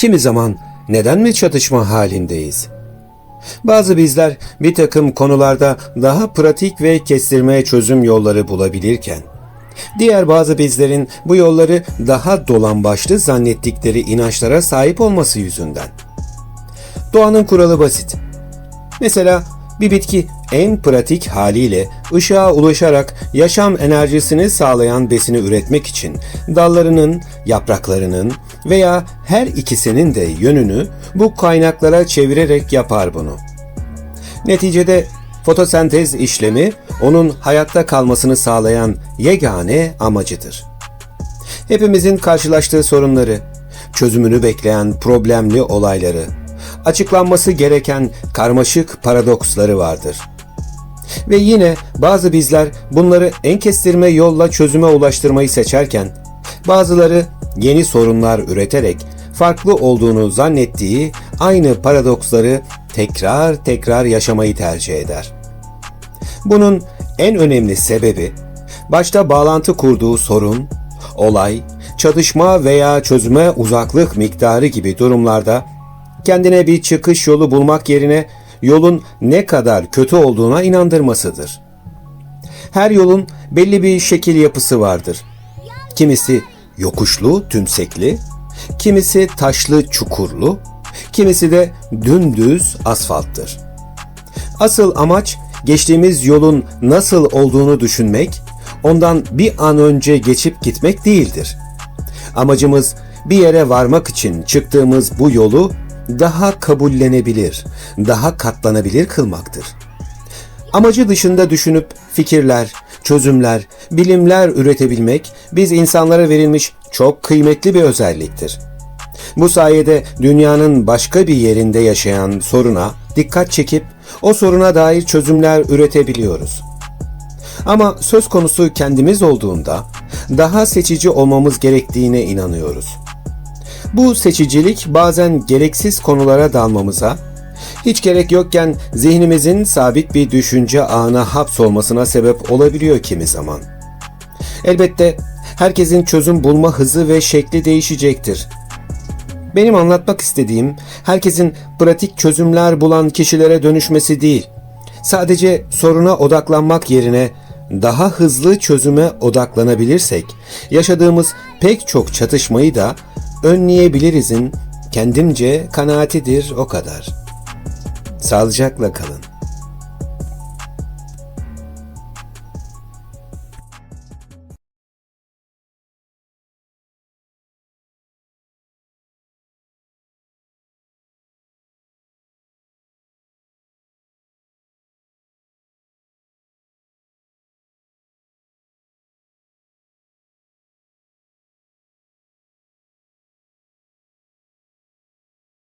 Kimi zaman neden mi çatışma halindeyiz? Bazı bizler bir takım konularda daha pratik ve kestirmeye çözüm yolları bulabilirken, diğer bazı bizlerin bu yolları daha dolambaçlı zannettikleri inançlara sahip olması yüzünden. Doğanın kuralı basit. Mesela bir bitki en pratik haliyle ışığa ulaşarak yaşam enerjisini sağlayan besini üretmek için dallarının, yapraklarının veya her ikisinin de yönünü bu kaynaklara çevirerek yapar bunu. Neticede fotosentez işlemi onun hayatta kalmasını sağlayan yegane amacıdır. Hepimizin karşılaştığı sorunları, çözümünü bekleyen problemli olayları, açıklanması gereken karmaşık paradoksları vardır. Ve yine bazı bizler bunları en kestirme yolla çözüme ulaştırmayı seçerken, bazıları yeni sorunlar üreterek farklı olduğunu zannettiği aynı paradoksları tekrar tekrar yaşamayı tercih eder. Bunun en önemli sebebi başta bağlantı kurduğu sorun, olay, çatışma veya çözüme uzaklık miktarı gibi durumlarda kendine bir çıkış yolu bulmak yerine yolun ne kadar kötü olduğuna inandırmasıdır. Her yolun belli bir şekil yapısı vardır. Kimisi yokuşlu, tümsekli, kimisi taşlı, çukurlu, kimisi de dümdüz asfalttır. Asıl amaç geçtiğimiz yolun nasıl olduğunu düşünmek, ondan bir an önce geçip gitmek değildir. Amacımız bir yere varmak için çıktığımız bu yolu daha kabullenebilir, daha katlanabilir kılmaktır. Amacı dışında düşünüp fikirler, çözümler, bilimler üretebilmek biz insanlara verilmiş çok kıymetli bir özelliktir. Bu sayede dünyanın başka bir yerinde yaşayan soruna dikkat çekip o soruna dair çözümler üretebiliyoruz. Ama söz konusu kendimiz olduğunda daha seçici olmamız gerektiğine inanıyoruz. Bu seçicilik bazen gereksiz konulara dalmamıza, hiç gerek yokken zihnimizin sabit bir düşünce ağına hapsolmasına sebep olabiliyor kimi zaman. Elbette herkesin çözüm bulma hızı ve şekli değişecektir. Benim anlatmak istediğim herkesin pratik çözümler bulan kişilere dönüşmesi değil. Sadece soruna odaklanmak yerine daha hızlı çözüme odaklanabilirsek yaşadığımız pek çok çatışmayı da önleyebilirizin kendimce kanaatidir o kadar. Sağlıcakla kalın.